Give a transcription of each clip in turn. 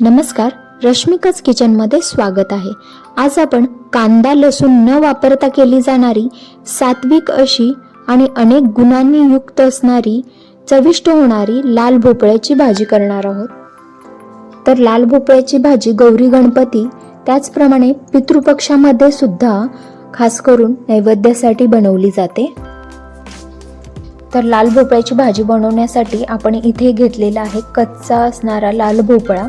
नमस्कार रश्मिकाच किचनमध्ये स्वागत आहे. आज आपण कांदा लसूण न वापरता केली जाणारी सात्विक अशी आणि अनेक गुणांनी युक्त असणारी चविष्ट होणारी लाल भोपळ्याची भाजी करणार आहोत. तर लाल भोपळ्याची भाजी गौरी गणपती त्याचप्रमाणे पितृपक्षामध्ये सुद्धा खास करून नैवेद्यासाठी बनवली जाते. तर लाल भोपळ्याची भाजी बनवण्यासाठी आपण इथे घेतलेला आहे कच्चा असणारा लाल भोपळा.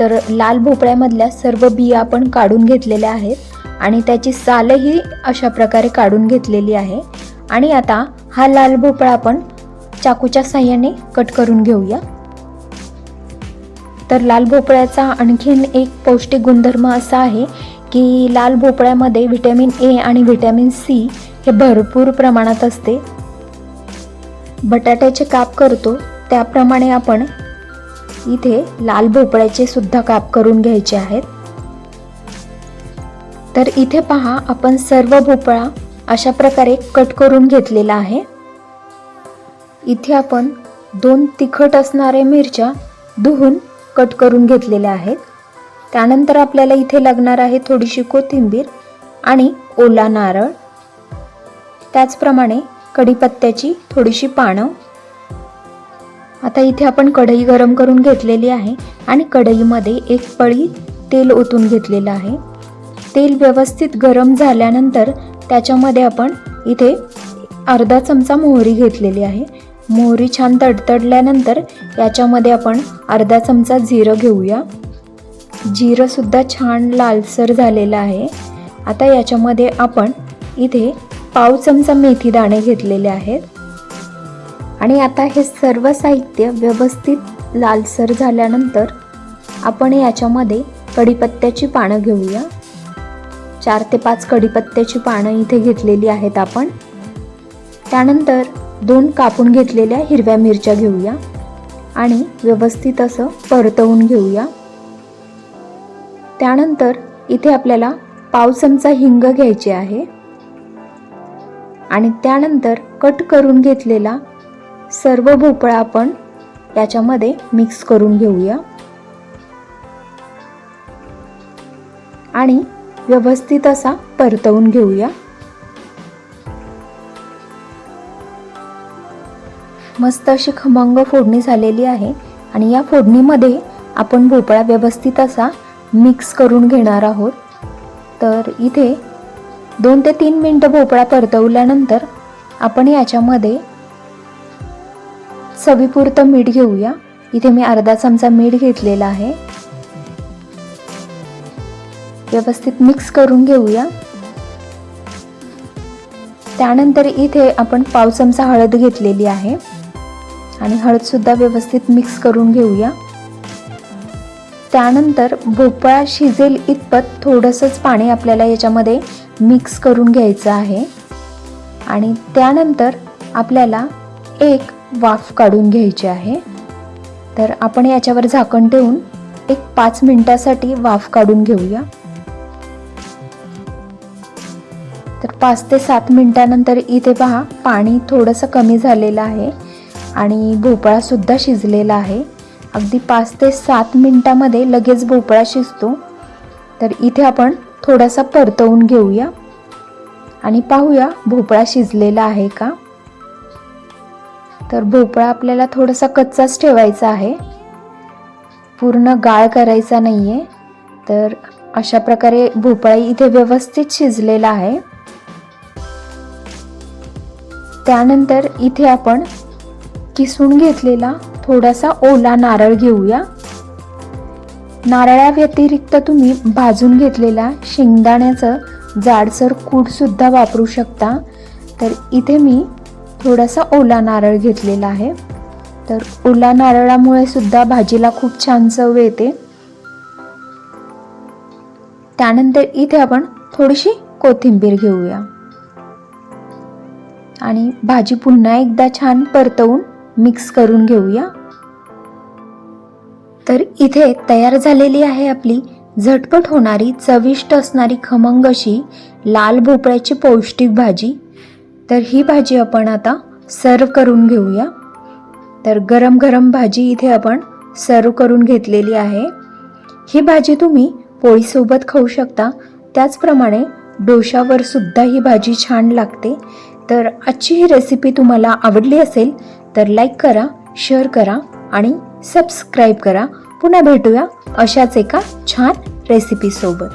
तर लाल भोपळ्यामधल्या सर्व बिया आपण काढून घेतलेल्या आहेत आणि त्याची सालही अशा प्रकारे काढून घेतलेली आहे. आणि आता हा लाल भोपळा आपण चाकूच्या साह्याने कट करून घेऊया. तर लाल भोपळ्याचा आणखीन एक पौष्टिक गुणधर्म असा आहे की लाल भोपळ्यामध्ये व्हिटॅमिन ए आणि व्हिटॅमिन सी हे भरपूर प्रमाणात असते. बटाट्याचे काप करतो त्याप्रमाणे आपण इथे लाल भोपळ्याचे सुद्धा काप करून घ्यायचे आहेत. तर इथे पहा आपण सर्व भोपळा अशा प्रकारे कट करून घेतलेला आहे. इथे आपण दोन तिखट असणाऱ्या मिरच्या धुवून कट करून घेतलेल्या आहेत. त्यानंतर आपल्याला इथे लागणार आहे थोडीशी कोथिंबीर आणि ओला नारळ. त्याचप्रमाणे कढीपत्त्याची थोडीशी पानं. आता इथे आपण कढई गरम करून घेतलेली आहे आणि कढईमध्ये एक पळी तेल ओतून घेतलेलं आहे. तेल व्यवस्थित गरम झाल्यानंतर त्याच्यामध्ये आपण इथे अर्धा चमचा मोहरी घेतलेली आहे. मोहरी छान तडतडल्यानंतर याच्यामध्ये आपण अर्धा चमचा जिरं घेऊया. जिरंसुद्धा छान लालसर झालेलं आहे. आता याच्यामध्ये आपण इथे पाव चमचा मेथी दाणे घेतलेले आहेत. आणि आता हे सर्व साहित्य व्यवस्थित लालसर झाल्यानंतर आपण याच्यामध्ये कढीपत्त्याची पानं घेऊया. चार ते पाच कढीपत्त्याची पानं इथे घेतलेली आहेत आपण. त्यानंतर दोन कापून घेतलेल्या हिरव्या मिरच्या घेऊया आणि व्यवस्थित असं परतवून घेऊया. त्यानंतर इथे आपल्याला पाव चमचा हिंग घ्यायचे आहे. आणि त्यानंतर कट करून घेतलेला सर्व भोपळा आपण याच्यामध्ये मिक्स करून घेऊया. आणि व्यवस्थित असा परतवून घेऊया. मस्त अशी खमंग फोडणी झालेली आहे आणि या फोडणीमध्ये आपण भोपळा व्यवस्थित असा मिक्स करून घेणार आहोत. तर इथे दोन ते तीन मिनटं भोपळा परतवल्यानंतर आपण याच्यामध्ये चवीपुरतं मीठ घेऊया. इथे मी अर्धा चमचा मीठ घेतलेला आहे. व्यवस्थित मिक्स करून घेऊया. त्यानंतर इथे आपण पाव चमचा हळद घेतलेली आहे. आणि हळदसुद्धा व्यवस्थित मिक्स करून घेऊया. त्यानंतर भोपळा शिजेल इतपत थोडंसंच पाणी आपल्याला याच्यामध्ये मिक्स करून घ्यायचं आहे. आणि त्यानंतर आपल्याला एक वाफ काढून घ्यायची आहे. तर आपण याच्यावर झाकण ठेवून एक पाच मिनटासाठी वाफ काढून घेऊया. तर पाच ते सात मिनटानंतर इथे पहा पाणी थोडंसं कमी झालेलं आहे आणि भोपळासुद्धा शिजलेला आहे. अगदी पाच ते सात मिनटामध्ये लगेच भोपळा शिजतो. तर इथे आपण थोडासा परतवून घेऊया. आणि पाहूया भोपळा शिजलेला आहे का? तर भोपळा आपल्याला थोडासा कच्चाच ठेवायचा आहे. पूर्ण गाळ करायचा नाही आहे तर अशा प्रकारे भोपळा इथे व्यवस्थित शिजलेला आहे. त्यानंतर इथे आपण किसून घेतलेला थोडासा ओला नारळ घेऊया. नारळाव्यतिरिक्त तुम्ही भाजून घेतलेला शेंगदाण्याचं जाडसर कूट सुद्धा वापरू शकता. तर इथे मी थोडासा ओला नारळ घेतलेला आहे. तर ओला नारळामुळे सुद्धा भाजीला खूप छान चव येते. त्यानंतर इथे आपण थोडीशी कोथिंबीर घेऊया. आणि भाजी पुन्हा एकदा छान परतवून मिक्स करून घेऊया. तर इथे तयार झालेली आहे आपली झटपट होणारी चविष्ट असणारी खमंग अशी लाल भोपळ्याची पौष्टिक भाजी. तर ही भाजी आपण आता सर्व करून घेऊया. तर गरम गरम भाजी इथे आपण सर्व करून घेतलेली आहे. ही भाजी तुम्ही पोळीसोबत खाऊ शकता. त्याचप्रमाणे डोशावर सुद्धा ही भाजी छान लागते. तर आजची ही रेसिपी तुम्हाला आवडली असेल तर लाईक करा शेअर करा आणि सबस्क्राईब करा. पुन्हा भेटूया अशाच एका छान रेसिपीसोबत